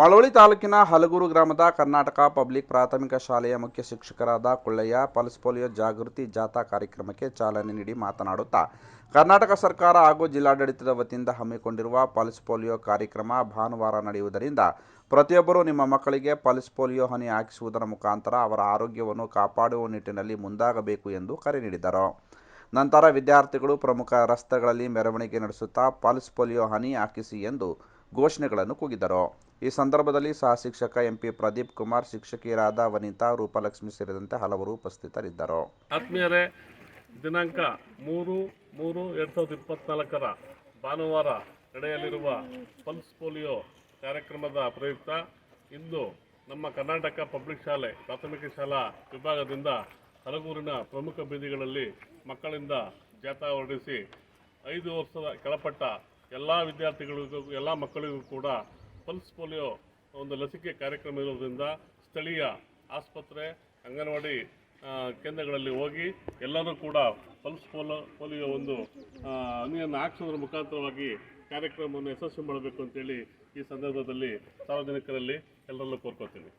ಮಳವಳ್ಳಿ ತಾಲೂಕಿನ ಹಲಗೂರು ಗ್ರಾಮದ ಕರ್ನಾಟಕ ಪಬ್ಲಿಕ್ ಪ್ರಾಥಮಿಕ ಶಾಲೆಯ ಮುಖ್ಯ ಶಿಕ್ಷಕರಾದ ಕೊಳ್ಳಯ್ಯ, ಪಲ್ಸ್ ಪೋಲಿಯೋ ಜಾಗೃತಿ ಜಾಥಾ ಕಾರ್ಯಕ್ರಮಕ್ಕೆ ಚಾಲನೆ ನೀಡಿ ಮಾತನಾಡುತ್ತಾ, ಕರ್ನಾಟಕ ಸರ್ಕಾರ ಹಾಗೂ ಜಿಲ್ಲಾಡಳಿತದ ವತಿಯಿಂದ ಹಮ್ಮಿಕೊಂಡಿರುವ ಪಲ್ಸ್ ಪೋಲಿಯೋ ಕಾರ್ಯಕ್ರಮ ಭಾನುವಾರ ನಡೆಯುವುದರಿಂದ ಪ್ರತಿಯೊಬ್ಬರೂ ನಿಮ್ಮ ಮಕ್ಕಳಿಗೆ ಪಲ್ಸ್ ಪೋಲಿಯೋ ಹನಿ ಹಾಕಿಸುವುದರ ಮುಖಾಂತರ ಅವರ ಆರೋಗ್ಯವನ್ನು ಕಾಪಾಡುವ ನಿಟ್ಟಿನಲ್ಲಿ ಮುಂದಾಗಬೇಕು ಎಂದು ಕರೆ ನೀಡಿದರು. ನಂತರ ವಿದ್ಯಾರ್ಥಿಗಳು ಪ್ರಮುಖ ರಸ್ತೆಗಳಲ್ಲಿ ಮೆರವಣಿಗೆ ನಡೆಸುತ್ತಾ ಪಲ್ಸ್ ಪೋಲಿಯೋ ಹನಿ ಹಾಕಿಸಿ ಎಂದು ಘೋಷಣೆಗಳನ್ನು ಕೂಗಿದರು. ಈ ಸಂದರ್ಭದಲ್ಲಿ ಸಹ ಶಿಕ್ಷಕ ಎಂಪಿ ಪ್ರದೀಪ್ ಕುಮಾರ್ ಶಿಕ್ಷಕಿಯರಾದ ವನಿತಾ, ರೂಪಲಕ್ಷ್ಮಿ ಸೇರಿದಂತೆ ಹಲವರು ಉಪಸ್ಥಿತರಿದ್ದರು. ಆತ್ಮೀಯರೇ, ದಿನಾಂಕ ಮೂರು ಮೂರು, ಎರಡು ಸಾವಿರದ ಇಪ್ಪತ್ನಾಲ್ಕರ ಭಾನುವಾರ ನಡೆಯಲಿರುವ ಪಲ್ಸ್ ಪೋಲಿಯೋ ಕಾರ್ಯಕ್ರಮದ ಪ್ರಯುಕ್ತ ಇಂದು ನಮ್ಮ ಕರ್ನಾಟಕ ಪಬ್ಲಿಕ್ ಶಾಲೆ, ಪ್ರಾಥಮಿಕ ಶಾಲಾ ವಿಭಾಗದಿಂದ ಹಲಗೂರಿನ ಪ್ರಮುಖ ಬೀದಿಗಳಲ್ಲಿ ಮಕ್ಕಳಿಂದ ಜಾಥಾ ಹೊರಡಿಸಿ ಐದು ವರ್ಷದ ಕೆಳಪಟ್ಟ ಎಲ್ಲ ವಿದ್ಯಾರ್ಥಿಗಳಿಗೂ, ಎಲ್ಲ ಮಕ್ಕಳಿಗೂ ಕೂಡ ಪಲ್ಸ್ ಪೋಲಿಯೋ ಒಂದು ಲಸಿಕೆ ಕಾರ್ಯಕ್ರಮ ಇರೋದ್ರಿಂದ ಸ್ಥಳೀಯ ಆಸ್ಪತ್ರೆ, ಅಂಗನವಾಡಿ ಕೇಂದ್ರಗಳಲ್ಲಿ ಹೋಗಿ ಎಲ್ಲರೂ ಕೂಡ ಪಲ್ಸ್ ಪೋಲೋ, ಪೋಲಿಯೋ ಒಂದು ಹನಿಯನ್ನು ಹಾಕ್ಸೋದ್ರ ಮುಖಾಂತರವಾಗಿ ಕಾರ್ಯಕ್ರಮವನ್ನು ಯಶಸ್ವಿ ಮಾಡಬೇಕು ಅಂತೇಳಿ ಈ ಸಂದರ್ಭದಲ್ಲಿ ಸಾರ್ವಜನಿಕರಲ್ಲಿ ಎಲ್ಲರಲ್ಲೂ ಕೋರ್ಕೋತೀನಿ